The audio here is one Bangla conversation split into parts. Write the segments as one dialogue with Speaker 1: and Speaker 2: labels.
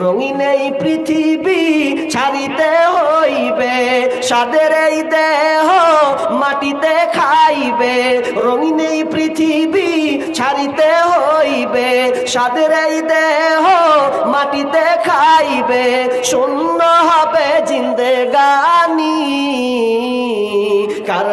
Speaker 1: রঙিন এই পৃথিবী ছাড়িতে হইবে সাদের এই দেহ মাটিতে খাইবে। রঙিন এই পৃথিবী ছাড়িতে হইবে সাদের এই দেহ মাটিতে খাইবে। শূন্য হবে জিন্দেগানি।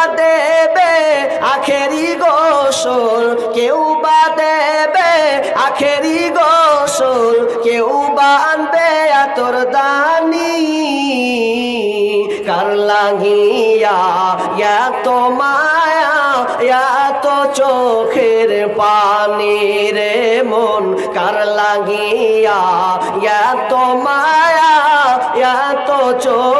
Speaker 1: বা দেবে আখেরি গোসল, কেউ বা দেবে আখেরি গোসল, কেউ বা আতর দানি। কার লাগিয়া, এত মায়া, এত চোখের পানি রে মন। কার লাগিয়া, এত মায়া, এত চোখের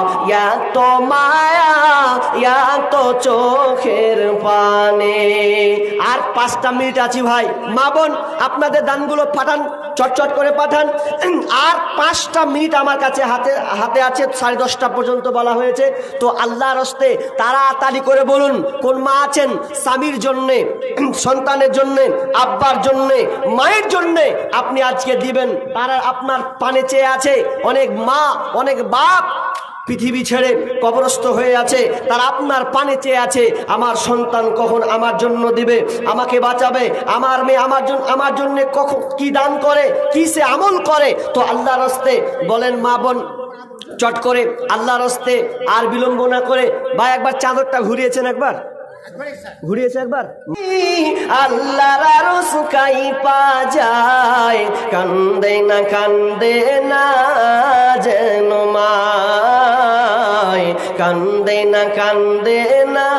Speaker 1: এত মায়া এত চোখের পানে। আর পাঁচটা মিনিট আছি ভাই। মা বোন, আপনাদের দানগুলো পাঠান, চটচট করে পাঠান। আর পাঁচটা মিনিট আমার কাছে হাতে হাতে আছে, সাড়ে দশটা পর্যন্ত বলা হয়েছে। তো আল্লাহর হস্তে তাড়াতাড়ি করে বলুন, কোন মা আছেন? স্বামীর জন্যে, সন্তানের জন্যে, আব্বার জন্যে, মায়ের জন্যে আপনি আজকে দিবেন। তারা আপনার পানে চেয়ে আছে। অনেক মা, অনেক বাপ পৃথিবী ছেড়ে কবরস্থ হয়ে আছে, তারা আপনার পানে চেয়ে আছে, আমার সন্তান কখন আমার জন্য দিবে, আমাকে বাঁচাবে, আমার মেয়ে আমার জন্য আমার জন্য কখন কি দান করে, কি সে আমল করে? তো আল্লাহ রস্তে বলেন, মা বোন, চট করে আল্লাহ রস্তে আর বিলম্ব না করে বা একবার চাদরটা ঘুরিয়েছেন একবার? ঘুরিয়েছে একবার? আল্লাহর আরস পা যায়, কান্দে না কান্দে না যেন মায় কান্দে না কান্দে না